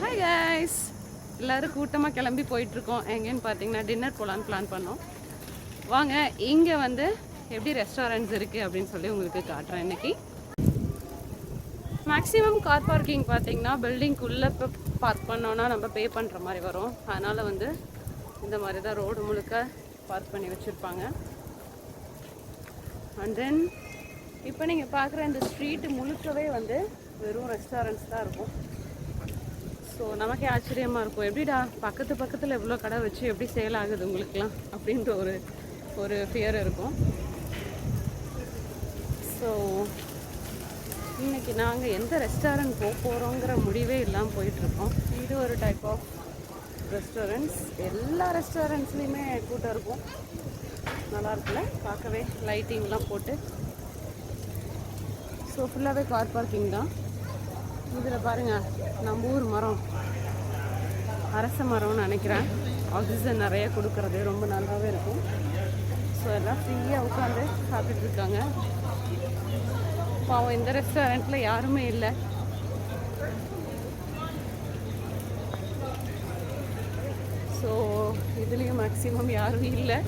Hi guys எல்லோரும் கூட்டமாக கிளம்பி போயிட்டுருக்கோம். எங்கேன்னு பார்த்தீங்கன்னா டின்னர் போகலான்னு பிளான் பண்ணோம். வாங்க இங்கே வந்து எப்படி ரெஸ்டாரண்ட்ஸ் இருக்குது அப்படின்னு சொல்லி உங்களுக்கு காட்டுறேன் இன்றைக்கி மேக்ஸிமம் கார் பார்க்கிங் பார்த்தீங்கன்னா பில்டிங்குள்ளே இப்போ பார்க் பண்ணோன்னா நம்ம பே பண்ணுற மாதிரி வரும். அதனால் வந்து இந்த மாதிரி தான் ரோடு முழுக்க பார்க் பண்ணி வச்சுருப்பாங்க. அண்ட் தென் இப்போ நீங்கள் பார்க்குற இந்த ஸ்ட்ரீட்டு முழுக்கவே வந்து வெறும் ரெஸ்டாரண்ட்ஸ் தான் இருக்கும். ஸோ நமக்கே ஆச்சரியமாக இருக்கும். எப்படிடா பக்கத்து பக்கத்தில் எவ்வளோ கடை வச்சு எப்படி சேல் ஆகுது உங்களுக்குலாம் அப்படின்ற ஒரு ஒரு ஃபியர் இருக்கும். ஸோ இன்னைக்கு நாங்கள் எந்த ரெஸ்டாரண்ட் போக போகிறோங்கிற முடிவே இல்லாமல் போயிட்டுருக்கோம். இது ஒரு டைப் ஆஃப் ரெஸ்டாரண்ட்ஸ் எல்லா ரெஸ்டாரண்ட்ஸ்லேயுமே கூட்டம் இருக்கும். நல்லா இருக்குல்ல? பார்க்கவே லைட்டிங்லாம் போட்டு. ஸோ ஃபுல்லாகவே கார் பார்க்கிங் தான். இதில் பாருங்கள் நம்ம ஊர் மரம். அரச மரம்னு நினைக்கிறேன். ஆக்சிஜன் நிறைய கொடுக்கறது ரொம்ப நல்லாவே இருக்கும். ஸோ எல்லாம் ஃப்ரீயாக உட்காந்து சாப்பிட்டுட்டு இருக்காங்க. பாவம் இந்த ரெஸ்டாரண்ட்டில் யாருமே இல்லை. ஸோ இதுலேயும் மேக்ஸிமம் யாரும் இல்லை.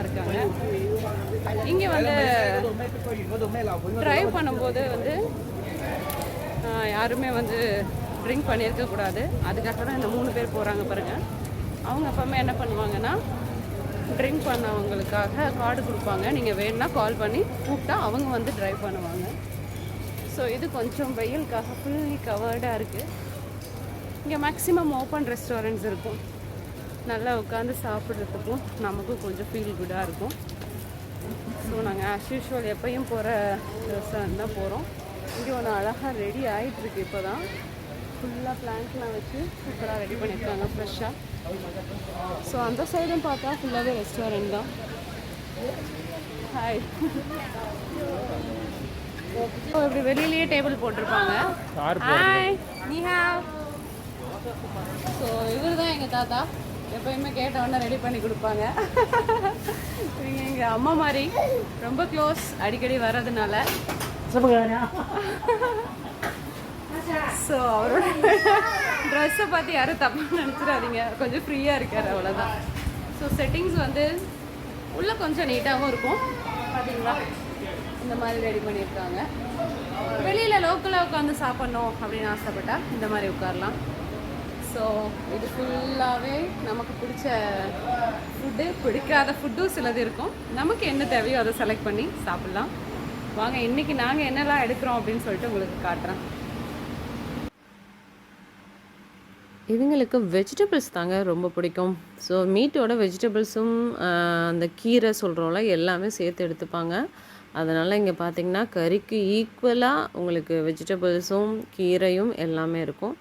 இருக்காங்க. இங்கே வந்து ட்ரைவ் பண்ணும்போது வந்து யாருமே வந்து ட்ரிங்க் பண்ணியிருக்கக்கூடாது அதுக்காக தான் இந்த மூணு பேர் போகிறாங்க பாருங்கள் அவங்க அப்பமே என்ன பண்ணுவாங்கன்னா ட்ரிங்க் பண்ணவங்களுக்காக கார்டு கொடுப்பாங்க. நீங்கள் வேணும்னா கால் பண்ணி கூப்பிட்டா அவங்க வந்து ட்ரைவ் பண்ணுவாங்க. ஸோ இது கொஞ்சம் வெயிலுக்காக ஃபுல்லி கவர்டாக இருக்குது இங்கே மேக்ஸிமம் ஓப்பன் ரெஸ்டாரண்ட்ஸ் இருக்கும். நல்லா உட்காந்து சாப்பிட்றதுக்கும் நமக்கும் கொஞ்சம் ஃபீல் குட்டாக இருக்கும். ஸோ நாங்கள் ஆஸ் யூஷுவல் எப்பயும் போகிற ரெஸ்டாரண்ட் தான் போகிறோம் இங்கே ஒன்று அழகாக ரெடி ஆகிட்டுருக்கு இப்போ தான் ஃபுல்லாக பிளான்ட்லாம் வச்சு சூப்பராக ரெடி பண்ணியிருக்காங்க ஃப்ரெஷ்ஷாக ஸோ அந்த சைடும் பார்த்தா ஃபுல்லாகவே ரெஸ்டாரண்ட் தான். ஹாய் ஸோ இப்படி வெளியிலேயே டேபிள் போட்டிருப்பாங்க. ஹாய் நீ ஹாவ் ஸோ இவர் தான் எங்கள் தாத்தா. எப்பயுமே கேட்ட உடனே ரெடி பண்ணி கொடுப்பாங்க. இவங்க எங்கள் அம்மா மாதிரி ரொம்ப க்ளோஸ் அடிக்கடி வர்றதுனால. ஸோ அவரோட ட்ரெஸ்ஸை பார்த்து யாரும் தப்பாக நினச்சிடாதீங்க. கொஞ்சம் ஃப்ரீயாக இருக்கார் அவ்வளோதான் ஸோ செட்டிங்ஸ் வந்து உள்ளே கொஞ்சம் நீட்டாகவும் இருக்கும். பார்த்தீங்களா இந்த மாதிரி ரெடி பண்ணியிருக்காங்க. வெளியில் லோக்கலாக உட்காந்து சாப்பிட்ணும் அப்படின்னு ஆசைப்பட்டா இந்த மாதிரி உட்காரலாம். ஸோ இது ஃபுல்லாகவே நமக்கு பிடிச்ச ஃபுட்டு பிடிக்காத ஃபுட்டும் சிலது இருக்கும். நமக்கு என்ன தேவையோ அதை செலக்ட் பண்ணி சாப்பிட்லாம். வாங்க இன்றைக்கி நாங்கள் என்னெல்லாம் எடுக்கிறோம் அப்படின்னு சொல்லிட்டு உங்களுக்கு காட்டுறேன். இவங்களுக்கு வெஜிடபிள்ஸ் தாங்க ரொம்ப பிடிக்கும். ஸோ மீட்டோட வெஜிடபிள்ஸும் அந்த கீரை சொல்கிறோம்ல எல்லாமே சேர்த்து எடுத்துப்பாங்க. அதனால் இங்கே பார்த்தீங்கன்னா கறிக்கு ஈக்குவலாக உங்களுக்கு வெஜிடபிள்ஸும் கீரையும் எல்லாமே இருக்கும்.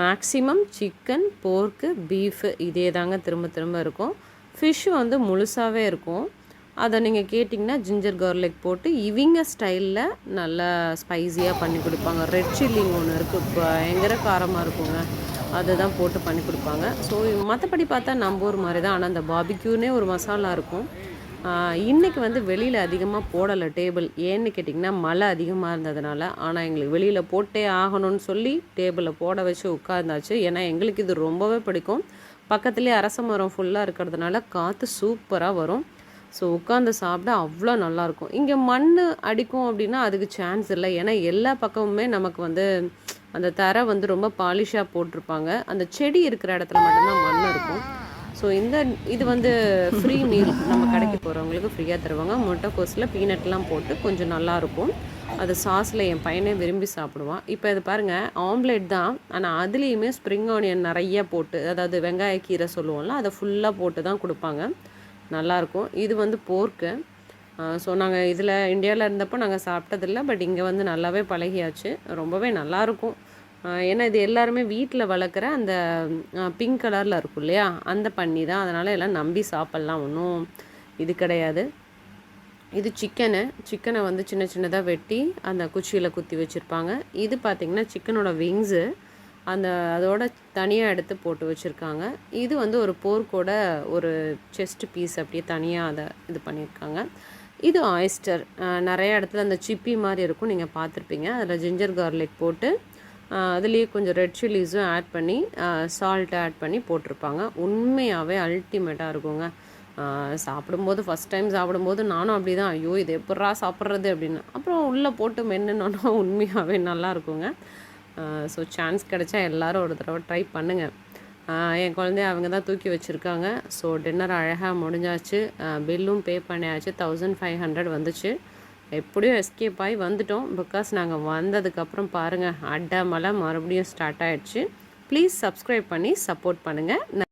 மேக்ஸிமம் சிக்கன் போர்க்கு பீஃபு இதே தாங்க திரும்ப திரும்ப இருக்கும். ஃபிஷ் வந்து முழுசாகவே இருக்கும். அதை நீங்கள் கேட்டிங்கன்னா ஜிஞ்சர் கார்லிக் போட்டு இவங்க ஸ்டைலில் நல்லா ஸ்பைஸியாக பண்ணி கொடுப்பாங்க. ரெட் சில்லிங் ஒன்று இருக்குது பயங்கர காரமாக இருக்குங்க. அதுதான் போட்டு பண்ணி கொடுப்பாங்க. ஸோ மற்றபடி பார்த்தா நம்ம ஊர் மாதிரி தான் ஆனால் அந்த பாபிக்யூனே ஒரு மசாலா இருக்கும். இன்றைக்கி வந்து வெளியில் அதிகமாக போடலை டேபிள். ஏன்னு கேட்டிங்கன்னா மழை அதிகமாக இருந்ததுனால. ஆனால் எங்களுக்கு வெளியில் போட்டே ஆகணும்னு சொல்லி டேபிளை போட வச்சு உட்காந்தாச்சு ஏன்னா எங்களுக்கு இது ரொம்பவே பிடிக்கும். பக்கத்துலேயே அரச மரம் ஃபுல்லாக இருக்கிறதுனால காற்று சூப்பராக வரும். ஸோ உட்காந்து சாப்பிட அவ்வளோ நல்லாயிருக்கும். இங்கே மண் அடிக்கும் அப்படின்னா அதுக்கு சான்ஸ் இல்லை. ஏன்னா எல்லா பக்கமுமே நமக்கு வந்து அந்த தரை வந்து ரொம்ப பாலிஷாக போட்டிருப்பாங்க. அந்த செடி இருக்கிற இடத்துல மட்டும்தான் மண் இருக்கும். ஸோ இந்த இது வந்து ஃப்ரீ மீல் நம்ம கடைக்கு போகிறவங்களுக்கு ஃப்ரீயாக தருவாங்க. முட்டைக்கோஸில் பீனட்லாம் போட்டு கொஞ்சம் நல்லாயிருக்கும் அது சாஸில் என் பையனே விரும்பி சாப்பிடுவான். இப்போ இது பாருங்கள் ஆம்லேட் தான். ஆனால் அதுலேயுமே ஸ்ப்ரிங் ஆனியன் நிறைய போட்டு அதாவது வெங்காய கீரை சொல்லுவோம்ல அதை ஃபுல்லாக போட்டு தான் கொடுப்பாங்க. நல்லாயிருக்கும் இது வந்து போர்க்கு ஸோ நாங்கள் இதில் இந்தியாவில் இருந்தப்போ நாங்கள் சாப்பிட்டதில்ல. பட் இங்கே வந்து நல்லாவே பழகியாச்சு. ரொம்பவே நல்லாயிருக்கும் ஏன்னா இது எல்லாருமே வீட்டில் வளர்க்குற அந்த பிங்க் கலரில் இருக்கும் இல்லையா? அந்த பண்ணி தான். அதனால் எல்லாம் நம்பி சாப்பிட்லாம் ஒன்றும் இது கிடையாது. இது சிக்கனு சிக்கனை வந்து சின்ன சின்னதாக வெட்டி அந்த குச்சியில் குத்தி வச்சுருப்பாங்க. இது பார்த்திங்கன்னா சிக்கனோட விங்ஸு அந்த அதோட தனியாக எடுத்து போட்டு வச்சுருக்காங்க. இது வந்து ஒரு போர்க்கோட ஒரு செஸ்ட் பீஸ் அப்படியே தனியாக அதை இது பண்ணியிருக்காங்க. இது ஆயிஸ்டர் நிறைய இடத்துல அந்த சிப்பி மாதிரி இருக்கும். நீங்கள் பார்த்துருப்பீங்க. அதில் ஜிஞ்சர் கார்லிக் போட்டு அதுலேயே கொஞ்சம் ரெட் சில்லிஸும் ஆட் பண்ணி சால்ட் ஆட் பண்ணி போட்டிருப்பாங்க. உண்மையாகவே அல்டிமேட்டாக இருக்குங்க. சாப்பிடும்போது ஃபஸ்ட் டைம் சாப்பிடும்போது நானும் அப்படி தான் ஐயோ இது எப்பட்றா சாப்பிட்றது அப்படின்னு. அப்புறம் உள்ளே போட்டு மென்னுனோன்னா உண்மையாகவே நல்லா இருக்குங்க. ஸோ சான்ஸ் கிடைச்சா எல்லோரும் ஒரு தடவை ட்ரை பண்ணுங்கள் என் குழந்தைய அவங்க தான் தூக்கி வச்சுருக்காங்க. ஸோ டின்னர் அழகாக முடிஞ்சாச்சு. பில்லும் பே பண்ணியாச்சு. தௌசண்ட் ஃபைவ் ஹண்ட்ரட் வந்துச்சு. எப்படியும் எஸ்கேப் ஆகி வந்துட்டோம். பிகாஸ் நாங்கள் வந்ததுக்கப்புறம் பாருங்கள் அடை மறுபடியும் ஸ்டார்ட் ஆகிடுச்சு ப்ளீஸ் சப்ஸ்கிரைப் பண்ணி சப்போர்ட் பண்ணுங்கள்